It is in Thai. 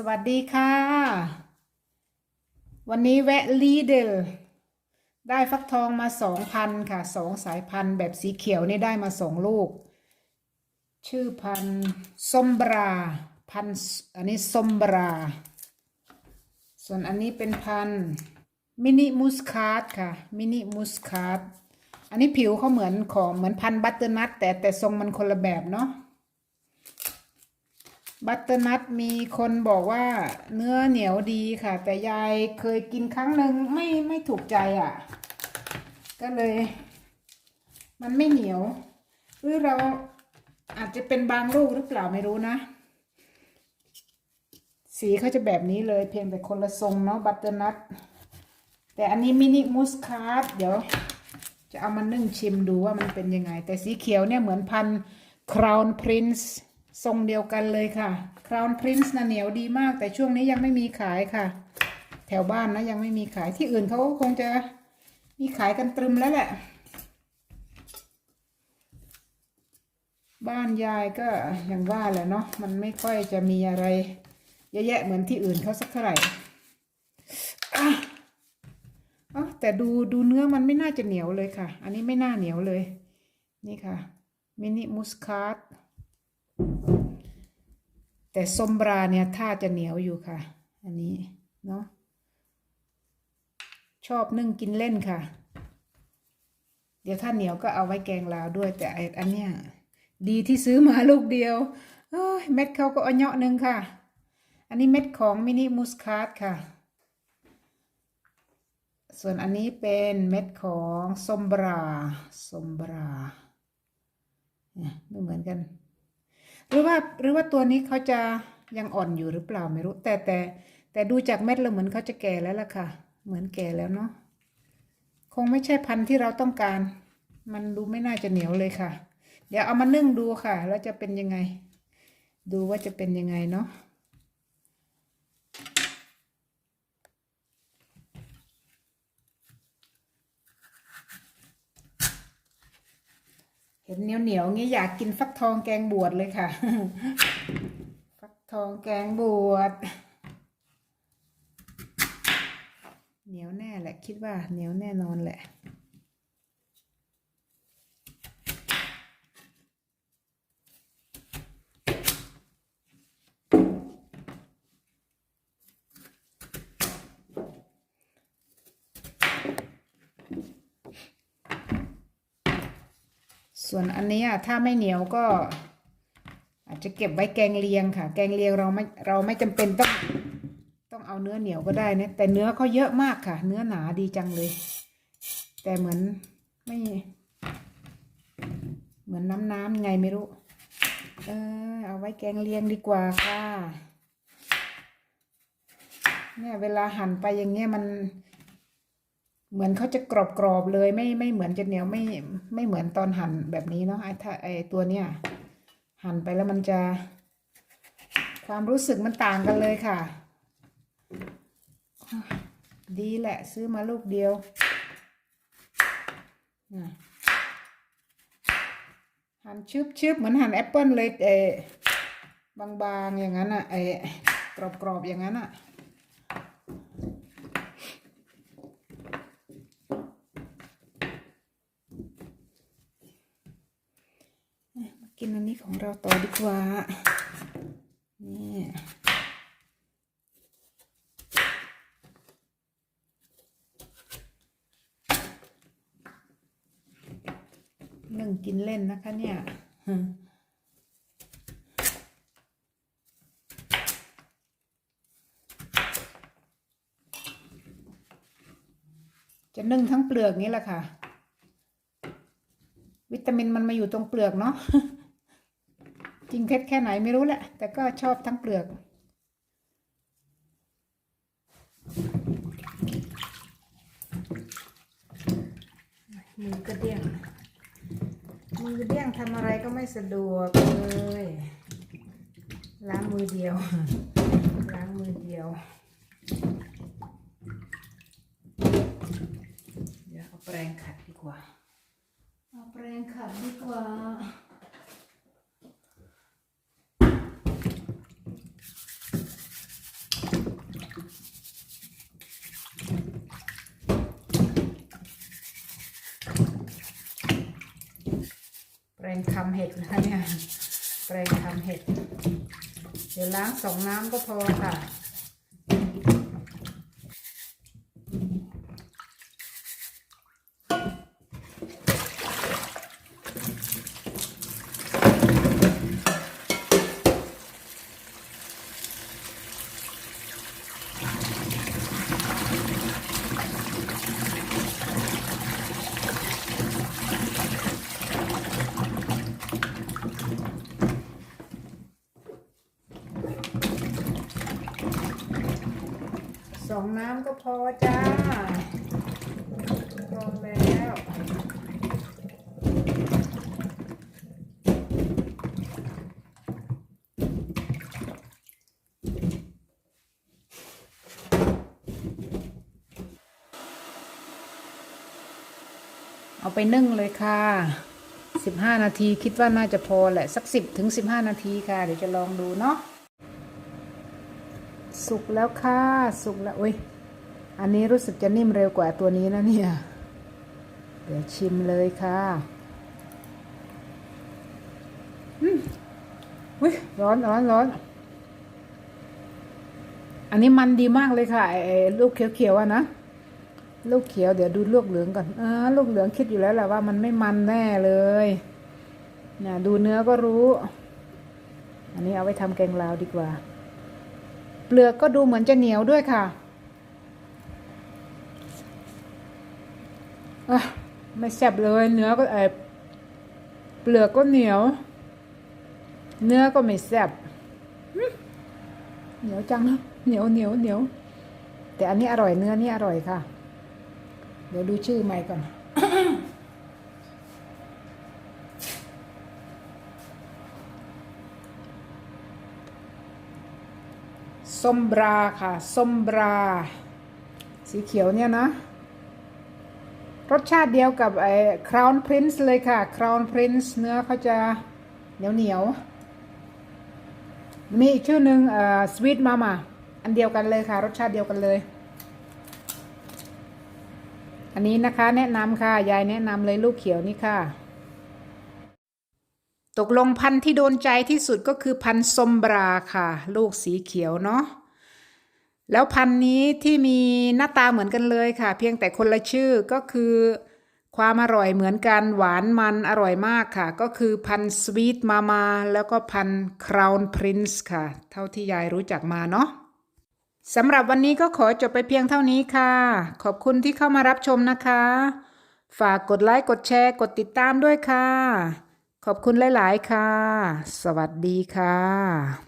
สวัสดีค่ะ วันนี้แวะลีเดลได้ฟักทองมาสองพันค่ะสองสายพันธุ์แบบสีเขียวนี่ได้มาสองลูก ชื่อพันธุ์ส้มบราพันธุ์อันนี้ส้มบรา ส่วนอันนี้เป็นพันธุ์มินิมูสคาร์ดค่ะมินิมูสคาร์ดอันนี้ผิวเขาเหมือนของเหมือนพันธุ์บัตเตอร์นัทแต่แต่ทรงมันคนละแบบเนาะ บัตเตอร์นัทมีคนบอกว่าเนื้อเหนียวดีค่ะ แต่ยายเคยกินครั้งหนึ่งไม่ไม่ถูกใจอะ่ะ ก็เลย มันไม่เหนียวหรือเราอาจจะเป็นบางลูกหรือเปล่าไม่รู้นะ สีเขาจะแบบนี้เลยเพียงแต่คนละทรงเนาะบัตเตอร์นัทแต่อันนี้มินิมูสคาร์ดเดี๋ยว จะเอามานึ่งชิมดูว่ามันเป็นยังไง แต่สีเขียวเนี่ยเหมือนพันคราวน์พรินซ์ ทรงเดียวกันเลยค่ะคราวน์พรินซ์น่ะเหนียวดีมาก แต่ช่วงนี้ยังไม่มีขายค่ะ แถวบ้านนะยังไม่มีขายที่อื่นเขาคงจะมีขายกันตรึมแล้วแหละ บ้านยายก็อย่างว่าแหละเนาะมันไม่ค่อยจะมีอะไรเยอะแยะเหมือนที่อื่นเขาสักเท่าไหร่อ๋อแต่ดูดูเนื้อมันไม่น่าจะเหนียวเลยค่ะ อันนี้ไม่น่าเหนียวเลย นี่ค่ะมินิมุสคาร์ด แต่ส้มบราเนี่ยถ้าจะเหนียวอยู่ค่ะ อันนี้เนาะชอบนึ่งกินเล่นค่ะ เดี๋ยวถ้าเหนียวก็เอาไว้แกงลาวด้วย แต่อันเนี้ยดีที่ซื้อมาลูกเดียวเม็ดเขาก็เอเหยาะหนึ่งค่ะ อันนี้เม็ดของมินิมุสคาร์ดค่ะ ส่วนอันนี้เป็นเม็ดของสมบราสมบราเนี่ยไม่เหมือนกัน หรือว่าหรือว่าตัวนี้เขาจะยังอ่อนอยู่หรือเปล่าไม่รู้ แต่แต่แต่ดูจากเม็ดแล้วเหมือนเขาจะแก่แล้วล่ะค่ะ เหมือนแก่แล้วเนาะคงไม่ใช่พันธุ์ที่เราต้องการ มันดูไม่น่าจะเหนียวเลยค่ะ เดี๋ยวเอามานึ่งดูค่ะ แล้วจะเป็นยังไง ดูว่าจะเป็นยังไงเนาะ เห็นเหนียวเหนียวๆงี้อยากกินฟักทองแกงบวชเลยค่ะ ฟักทองแกงบวชเหนียวแน่แหละ คิดว่าเหนียวแน่นอนแหละ ส่วนอันนี้ถ้าไม่เหนียวก็ อาจจะเก็บไว้แกงเลียงค่ะ แกงเลียงเราไม่เราไม่จำเป็นต้องต้องเอาเนื้อเหนียวก็ได้นะแต่เนื้อเขาเยอะมากค่ะ เนื้อหนาดีจังเลย แต่เหมือนไม่ เหมือนน้ำน้ำไงไม่รู้ เออ เอาไว้แกงเลียงดีกว่าค่ะเนี่ยเวลาหั่นไปอย่างเงี้ยมัน เหมือนเขาจะกรอบกรอบๆเลยไม่ไม่เหมือนจะเหนียวไม่ไม่เหมือนตอนหั่นแบบนี้เนาะไอ้ถ้าไอ้ตัวเนี้ยหั่นไปแล้วมันจะ ความรู้สึกมันต่างกันเลยค่ะ ดีแหละซื้อมาลูกเดียวหั่นชึบชึบเหมือนหั่นแอปเปิลเลยเอบางๆอย่างนั้นอะไอ้กรอบๆอย่างนั้นอะ นอันนี้ของเราต่อดีกว่า นี่นึ่งกินเล่นนะคะเนี่ยจะนึ่งทั้งเปลือกนี้แหละค่ะ วิตามินมันมาอยู่ตรงเปลือกเนาะ จริงเท็จแค่ไหนไม่รู้แหละ แต่ก็ชอบทั้งเปลือก มือกระเดี่ยง มือเดี่ยงทำอะไรก็ไม่สะดวกเลยล้างมือเดียว ล้างมือเดียว เดี๋ยวเอาแปรงขัดดีกว่า เอาแปรงขัดดีกว่า ปรงทำเห็ดนะคะเนี่ยแปรงทำเห็ด เดี๋ยวล้างสองน้ำก็พอค่ะ สองน้ำก็พอจ้าพอแล้วเอาไปนึ่งเลยค่ะสิบห้านาทีคิดว่าน่าจะพอแหละ สักสิบถึงสิบห้านาทีค่ะ เดี๋ยวจะลองดูเนาะ สุกแล้วค่ะสุกแล้วอุ้ยอันนี้รู้สึกจะนิ่มเร็วกว่าตัวนี้นะเนี่ย เดี๋ยวชิมเลยค่ะอืมอุ้ยร้อนร้อนร้อนอันนี้มันดีมากเลยค่ะไอ้ลูกเขียวๆอะนะลูกเขียวเดี๋ยวดูลูกเหลืองก่อนอ่าลูกเหลืองคิดอยู่แล้วแหละว่ามันไม่มันแน่เลยนะดูเนื้อก็รู้ อันนี้เอาไว้ทำแกงลาวดีกว่า เปลือกก็ดูเหมือนจะเหนียวด้วยค่ะไม่แซ่บเลยเนื้อก็เออเปลือกก็เหนียว เนื้อก็ไม่แซ่บเหนียวจังนะเหนียวเหนียวเหนียวแต่อันนี้อร่อยเนื้อนี่อร่อยค่ะ เดี๋ยวดูชื่อใหม่ก่อน ส้มบราค่ะ ส้มบรา สีเขียวเนี่ยนะ รสชาติเดียวกับไอ้ Crown Prince เลยค่ะ Crown Prince เนื้อเขาจะเหนียวเหนียว มีอีกชื่อหนึ่งเอ่อ Sweet Mama อันเดียวกันเลยค่ะ รสชาติเดียวกันเลย อันนี้นะคะแนะนำค่ะ ยายแนะนำเลยลูกเขียวนี่ค่ะ ตกลงพันธุ์ที่โดนใจที่สุดก็คือพันธุ์สมบราค่ะ ลูกสีเขียวเนาะแล้วพันธุ์นี้ที่มีหน้าตาเหมือนกันเลยค่ะ เพียงแต่คนละชื่อก็คือ ความอร่อยเหมือนกันหวานมันอร่อยมากค่ะ ก็คือพันธุ์สวีทมามาแล้วก็พันธุ์คราวน์พรินซ์ค่ะ เท่าที่ยายรู้จักมาเนาะสำหรับวันนี้ก็ขอจบไปเพียงเท่านี้ค่ะ ขอบคุณที่เข้ามารับชมนะคะ ฝากกดไลค์กดแชร์กดติดตามด้วยค่ะ ขอบคุณหลาย ๆ ค่ะ สวัสดีค่ะ